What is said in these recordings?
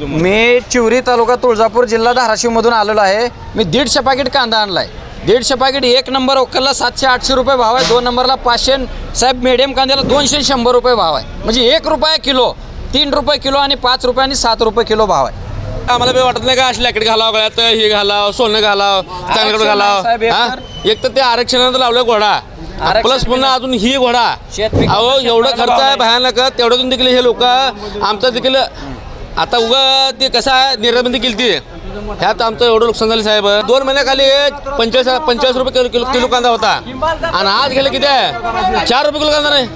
मी चिवरी तालुका तुळजापूर जिल्हा धाराशिवमधून आलेलो आहे. मी दीडशे पाकिट कांदा आणलाय. दीडशे पाकिट एक नंबर ओक्कलला सातशे आठशे रुपये भाव आहे. दोन नंबरला पाचशे साहेब मीडियम कांद्याला दोनशे शंभर रुपये भाव आहे. म्हणजे एक रुपये किलो तीन रुपये किलो आणि पाच रुपये आणि सात रुपये किलो भाव आहे. आम्हाला बी वाटत नाही का अशी लॅकेट घालावं गळ्यात हे घालावं सोनं घालावं चांगलं घालावं? एक तर- ते आरक्षणानं लावलं घोडा. प्लस पुन्हा अजून ही घोडा. अहो एवढं खर्च आहे भयानक. तेवढ्यातून देखील हे लोक. आमचं देखील आता उगा ते कसं आहे निर्बंधी केली ती ह्यात आमचं एवढं नुकसान झालं साहेब. दोन महिन्याखाली पंचेचाळीस पंचेचाळीस रुपये किलो किलो किलो कांदा होता. आणि आज गेलं किती आहे? चार रुपये किलो कांदा नाही.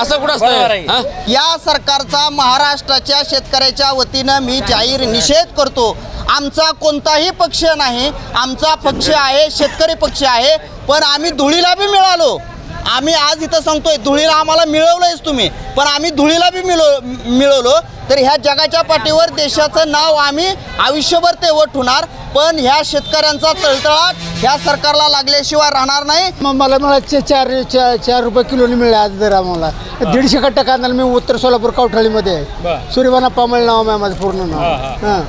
असं कुठं असतं. हा? या सरकारचा महाराष्ट्राच्या शेतकऱ्याच्या वतीनं मी जाहीर निषेध करतो. आमचा कोणताही पक्ष नाही. आमचा पक्ष आहे शेतकरी पक्ष आहे. पण आम्ही धुळीला बी मिळालो. आम्ही आज इथं सांगतोय धुळीला आम्हाला मिळवलंयच तुम्ही. पण आम्ही धुळीला बी मिळव मिळवलो. तर ह्या जगाच्या पाठीवर देशाचं नाव आम्ही आयुष्यभर तेवत ठेवणार. पण ह्या शेतकऱ्यांचा तळतळाट ह्या सरकारला लागल्याशिवाय राहणार नाही. मग मला मिळाले चार चार चार रुपये किलोने मिळाले आज दर आम्हाला. दीडशे कट्टा कांदा मी उत्तर सोलापूर कवठाळीमध्ये आहे. सूर्यबाना पामळ नाव आहे माझं पूर्ण नाव. हां.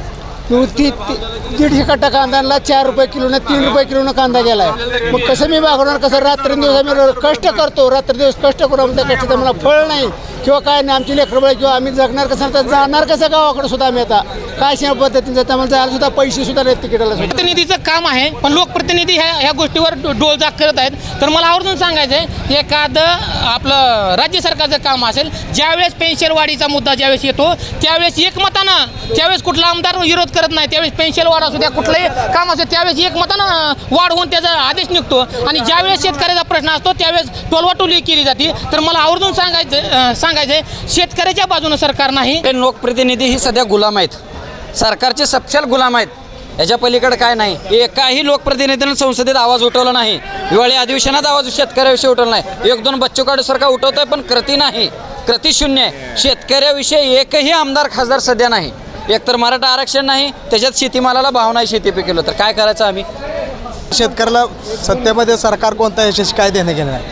ती ती- दीडशे कट्टा कांद्याला चार रुपये किलोने तीन रुपये किलोनं कांदा गेलाय. मग कसं मी मागवणार कसं रात्रंदिवस आम्ही कष्ट करतो रात्रंदिवस कष्ट करून आमच्या कष्टाचं मला फळ नाही. किंवा काय नाही आमची लेकरं किंवा आम्ही जगणार कसं तर जाणार कसं गावाकडे सुद्धा आम्ही आता? काय अशा पद्धतीनं त्यामुळे जायला सुद्धा पैसे सुद्धा नाहीत तिकिटाला सुद्धा. प्रतिनिधीचं काम आहे पण लोकप्रतिनिधी ह्या ह्या गोष्टीवर डो- डोलजाग करत आहेत. तर मला आवर्जून सांगायचं आहे एखादं आपलं राज्य सरकारचं काम असेल ज्यावेळेस पेन्शन वाढीचा मुद्दा ज्यावेळेस येतो त्यावेळेस एकमतानं त्यावेळेस कुठला आमदार विरोध करत नाही त्यावेळेस पेन्शन वाढ असू द्या कुठलंही काम असू त्यावेळेस एकमतानं वाढ होऊन त्याचा आदेश निघतो. आणि ज्यावेळेस शेतकऱ्याचा प्रश्न असतो त्यावेळेस टोलवाटोली केली जाते. तर मला आवर्जून सांगायचं अं, सांगायचं आहे शेतकऱ्याच्या बाजूनं सरकार नाही. हे लोकप्रतिनिधी ही सध्या गुलाम आहेत. सरकारचे सपशेल गुलाम आहेत. याच्या पलीकडे काय नाही. एकाही लोकप्रतिनिधीनं संसदेत आवाज उठवला नाही. हिवाळी अधिवेशनात आवाज शेतकऱ्याविषयी उठवला नाही. एक दोन बच्चू कडू सारखा उठवतोय पण कृती नाही. कृती शून्य आहे. शेतकऱ्याविषयी एकही आमदार खासदार सध्या नाही. एकतर मराठा आरक्षण नाही त्याच्यात शेतीमालाला भाव नाही शेती पिकेलो तर. काय करायचं आम्ही? शेतकऱ्याला सत्तेमध्ये सरकार कोणता यशस्वी काय देणं गेलं नाही.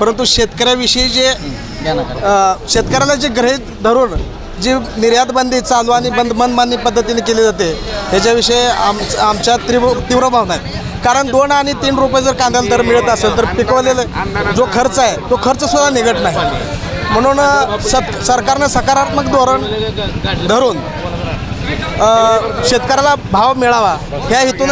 परंतु शेतकऱ्याविषयी जे शेतकऱ्याला जे गृहीत धरून जी निर्यात बंदी चालू आणि बंद मनमानी पद्धतीने केली जाते ह्याच्याविषयी आम आमच्या तीव्र तीव्र भावना आहेत. कारण दोन आणि तीन रुपये जर कांद्याला दर मिळत असेल तर पिकवलेलं जो खर्च आहे तो खर्चसुद्धा निघत नाही. म्हणून सत सरकारनं सकारात्मक धोरण धरून शेतकऱ्याला भाव मिळावा ह्या हेतून